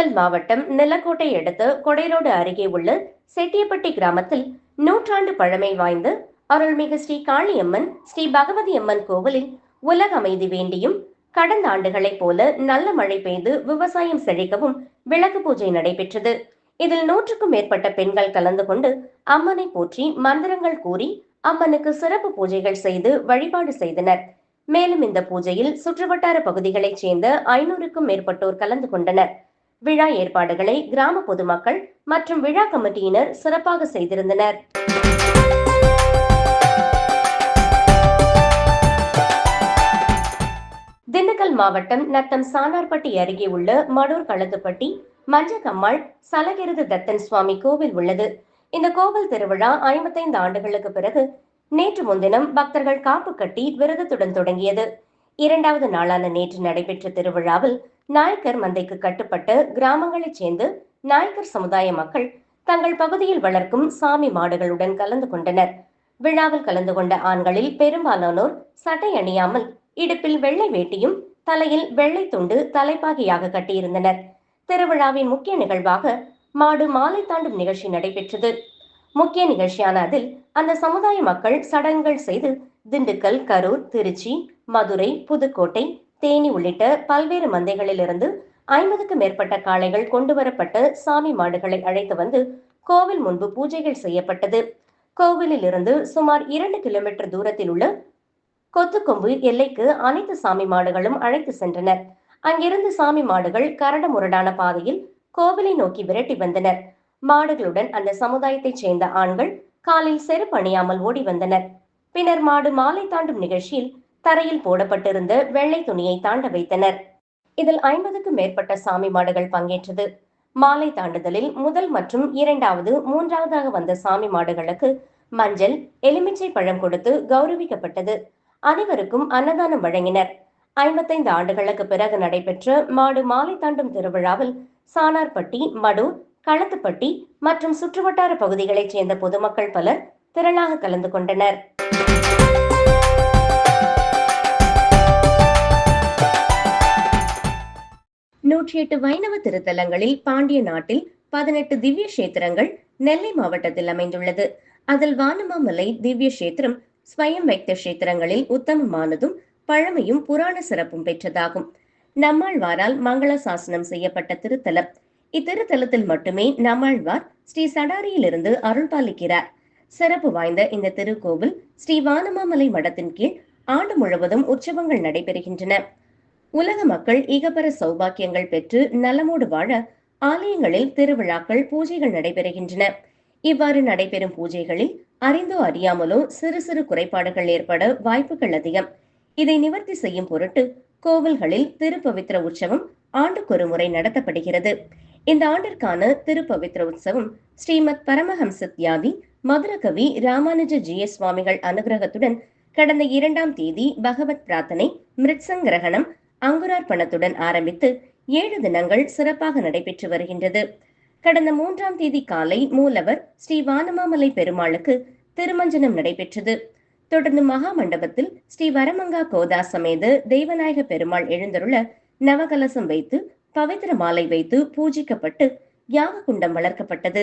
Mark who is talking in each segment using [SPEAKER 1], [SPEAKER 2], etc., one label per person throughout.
[SPEAKER 1] திண்டுக்கல் மாவட்டம் நிலக்கோட்டை அடுத்து கொடைரோடு அருகே உள்ள செட்டியப்பட்டி கிராமத்தில் நூற்றாண்டு பழமை வாய்ந்த அருள்மிகு ஸ்ரீ காளியம்மன் ஸ்ரீ பகவதி அம்மன் கோவிலில் உலக அமைதி வேண்டியும் கடந்த ஆண்டுகளைப் போல நல்ல மழை பெய்து விவசாயம் செழிக்கவும் விளக்கு பூஜை நடைபெற்றது. இதில் நூற்றுக்கும் மேற்பட்ட பெண்கள் கலந்து கொண்டு அம்மனை போற்றி மந்திரங்கள் கூறி அம்மனுக்கு சிறப்பு பூஜைகள் செய்து வழிபாடு செய்தனர். மேலும் இந்த பூஜையில் சுற்றுவட்டார பகுதிகளைச் சேர்ந்த ஐநூறுக்கும் மேற்பட்டோர் கலந்து கொண்டனர். விழா ஏற்பாடுகளை கிராம பொதுமக்கள் மற்றும் விழா கமிட்டியினர் சிறப்பாக செய்திருந்தனர். திண்டுக்கல் மாவட்டம் நத்தம் சானார்பட்டி அருகே உள்ள மடூர் களத்துப்பட்டி மஞ்சக்கம்மாள் சலகிருது தத்தன் சுவாமி கோவில் உள்ளது. இந்த கோவில் திருவிழா ஐம்பத்தைந்து ஆண்டுகளுக்கு பிறகு நேற்று முன்தினம் பக்தர்கள் காப்பு கட்டி விரதத்துடன் தொடங்கியது. இரண்டாவது நாளான நேற்று நடைபெற்ற திருவிழாவில் நாயக்கர் மந்தைக்கு கட்டுப்பட்ட கிராமங்களைச் சேர்ந்து நாயக்கர் சமுதாய மக்கள் தங்கள் பகுதியில் வளர்க்கும் சாமி மாடுகளுடன் கலந்து கொண்டனர். விழாவில் கலந்து கொண்ட ஆண்களில் பெரும்பாலானோர் சட்டை அணியாமல் இடுப்பில் வெள்ளை வேட்டியும் தலையில் வெள்ளை துண்டு தலைப்பாகையாக கட்டியிருந்தனர். திருவிழாவின் முக்கிய நிகழ்வாக மாடு மாலை தாண்டும் நிகழ்ச்சி நடைபெற்றது. முக்கிய நிகழ்ச்சியான அதில் அந்த சமுதாய மக்கள் சடங்குகள் செய்து திண்டுக்கல் கரூர் திருச்சி மதுரை புதுக்கோட்டை தேனி உள்ளிட்ட பல்வேறு மந்தைகளிலிருந்து ஐம்பதுக்கு மேற்பட்ட காளைகள் கொண்டுவரப்பட்டு சாமி மாடுகளை அழைத்து வந்து கோவில் முன்பு பூஜைகள் செய்யப்பட்டது. கோவிலில் இருந்து சுமார் இரண்டு கிலோமீட்டர் தூரத்தில் உள்ள கொத்துக்கொம்பு எல்லைக்கு அனைத்து சாமி மாடுகளும் அழைத்து சென்றனர். அங்கிருந்து சாமி மாடுகள் கரடு முரடான பாதையில் கோவிலை நோக்கி விரட்டி வந்தனர். மாடுகளுடன் அந்த சமுதாயத்தைச் சேர்ந்த ஆண்கள் காலில் செருப்பு அணியாமல் ஓடி வந்தனர். பின்னர் மாடு மாலை தாண்டும் நிகழ்ச்சியில் தரையில் போடப்பட்டிருந்த வெள்ளை துணியை தாண்ட வைத்தனர். இதில் ஐம்பதுக்கும் மேற்பட்ட சாமி மாடுகள் பங்கேற்றது. மாலை தாண்டுதலில் முதல் மற்றும் இரண்டாவது மூன்றாவதாக வந்த சாமி மாடுகளுக்கு மஞ்சள் எலுமிச்சை பழம் கொடுத்து கௌரவிக்கப்பட்டது. அனைவருக்கும் அன்னதானம் வழங்கினர். ஐம்பத்தைந்து ஆண்டுகளுக்கு பிறகு நடைபெற்ற மாடு மாலை தாண்டும் திருவிழாவில் சானார்பட்டி மடு களத்துப்பட்டி மற்றும் சுற்றுவட்டார பகுதிகளைச் சேர்ந்த பொதுமக்கள் பலர் திரளாக கலந்து கொண்டனர். தொன்னூற்றி எட்டு வைணவ திருத்தலங்களில் பாண்டிய நாட்டில் பதினெட்டு திவ்ய கஷேத்திரங்கள் நெல்லை மாவட்டத்தில் அமைந்துள்ளது. அதில் வானமாமலை திவ்ய கஷேத்திரம் ஸ்வயம் வைத்த கஷேத்திரங்களில் உத்தமமானதும் பழமையும் புராண சிறப்பும் பெற்றதாகும். நம்மாழ்வாரால் மங்கள சாசனம் செய்யப்பட்ட திருத்தலம். இத்திருத்தலத்தில் மட்டுமே நம்மாழ்வார் ஸ்ரீ சடாரியிலிருந்து அருள் பாலிக்கிறார் சிறப்பு வாய்ந்த இந்த திருக்கோவில் ஸ்ரீ வானமாமலை மடத்தின் கீழ் ஆண்டு முழுவதும் உற்சவங்கள் நடைபெறுகின்றன. உலக மக்கள் இகபர சௌபாக்கியங்கள் பெற்று நலமோடு வாழ ஆலயங்களில் திருவிழாக்கள் பூஜைகள் நடைபெறுகின்றன. இவ்வாறு நடைபெறும் பூஜைகளில் அறிந்தோ அறியாமலோ சிறு சிறு குறைபாடுகள் ஏற்பட வாய்ப்புகள் அதிகம். இதை நிவர்த்தி செய்யும் பொருட்டு கோவில்களில் திருப்பவித்திர உற்சவம் ஆண்டுக்கொரு முறை நடத்தப்படுகிறது. இந்த ஆண்டிற்கான திருப்பவித்திர உற்சவம் ஸ்ரீமத் பரமஹம்ச தியாதி மதுரகவி ராமானுஜ ஜிய சுவாமிகள் அனுகிரகத்துடன் கடந்த இரண்டாம் தேதி பகவத் பிரார்த்தனை மிருத்சங்கிரகணம் அங்குரார்ப்பணத்துடன் ஆரம்பித்து ஏழு தினங்கள் சிறப்பாக நடைபெற்று வருகின்றது. கடந்த மூன்றாம் தேதி காலை மூலவர் ஸ்ரீ வானமாமலை பெருமாளுக்கு திருமஞ்சனம் நடைபெற்றது. தொடர்ந்து மகா மண்டபத்தில் ஸ்ரீ வரமங்கா கோதா சமேத தெய்வநாயக பெருமாள் எழுந்தருள நவகலசம் வைத்து பவித்திர மாலை வைத்து பூஜிக்கப்பட்டு யாக குண்டம் வளர்க்கப்பட்டது.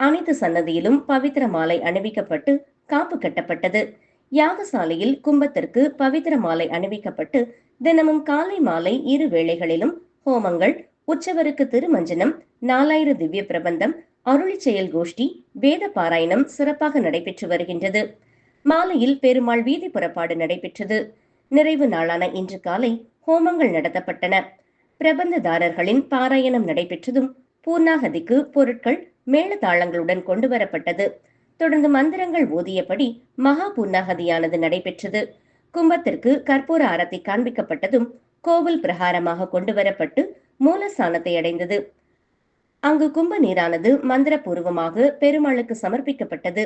[SPEAKER 1] அனைத்து சன்னதியிலும் பவித்திர மாலை அணிவிக்கப்பட்டு காப்பு கட்டப்பட்டது. யாகசாலையில் கும்பத்திற்கு பவித்திர மாலை அணிவிக்கப்பட்டு தினமும் காலை மாலை இரு வேளைகளிலும் ஹோமங்கள் உற்சவருக்கு திருமஞ்சனம் நாலாயிர திவ்ய பிரபந்தம் அருளி செயல் கோஷ்டி வேத பாராயணம் சிறப்பாக நடைபெற்று வருகின்றது. மாலையில் பெருமாள் வீதி புறப்பாடு நடைபெற்றது. நிறைவு நாளான இன்று காலை ஹோமங்கள் நடத்தப்பட்டன. பிரபந்ததாரர்களின் பாராயணம் நடைபெற்றதும் பூர்ணாகதிக்கு பொருட்கள் மேளதாளங்களுடன் கொண்டு வரப்பட்டது. தொடர்ந்து மந்திரங்கள் ஓதியபடி மகா பூர்ணாகதியானது நடைபெற்றது. கும்பத்திற்கு கற்பூர ஆரத்தி காண்பிக்கப்பட்டதும் கோவில் பிரகாரமாக கொண்டு வரப்பட்டு மூலஸ்தானத்தை அடைந்தது. அங்கு கும்ப நீரானது மந்திரபூர்வமாக பெருமாளுக்கு சமர்ப்பிக்கப்பட்டது.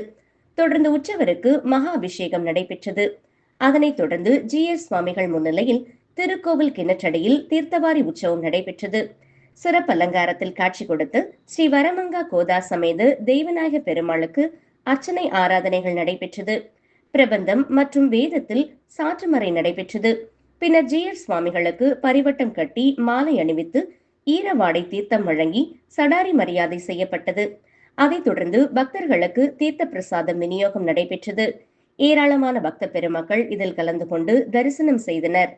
[SPEAKER 1] தொடர்ந்து உற்சவருக்கு மகா அபிஷேகம் நடைபெற்றது. அதனைத் தொடர்ந்து ஜி எஸ் சுவாமிகள் முன்னிலையில் திருக்கோவில் கிணற்றடியில் தீர்த்தவாரி உற்சவம் நடைபெற்றது. சிறப்பு அலங்காரத்தில் காட்சி கொடுத்து ஸ்ரீ வரமங்கா கோதா சமேத தெய்வநாயக பெருமாளுக்கு அர்ச்சனை ஆராதனைகள் நடைபெற்றது. பிரபந்தம் மற்றும் வேதத்தில் சாற்றுமறை நடைபெற்றது. பின்னர் ஜெயர் சுவாமிகளுக்கு பரிவட்டம் கட்டி மாலை அணிவித்து ஈரவாடை தீர்த்தம் வழங்கி சடாரி மரியாதை செய்யப்பட்டது. அதைத் தொடர்ந்து பக்தர்களுக்கு தீர்த்த பிரசாதம் விநியோகம் நடைபெற்றது. ஏராளமான பக்த பெருமக்கள் இதில் கலந்து கொண்டு தரிசனம் செய்தனர்.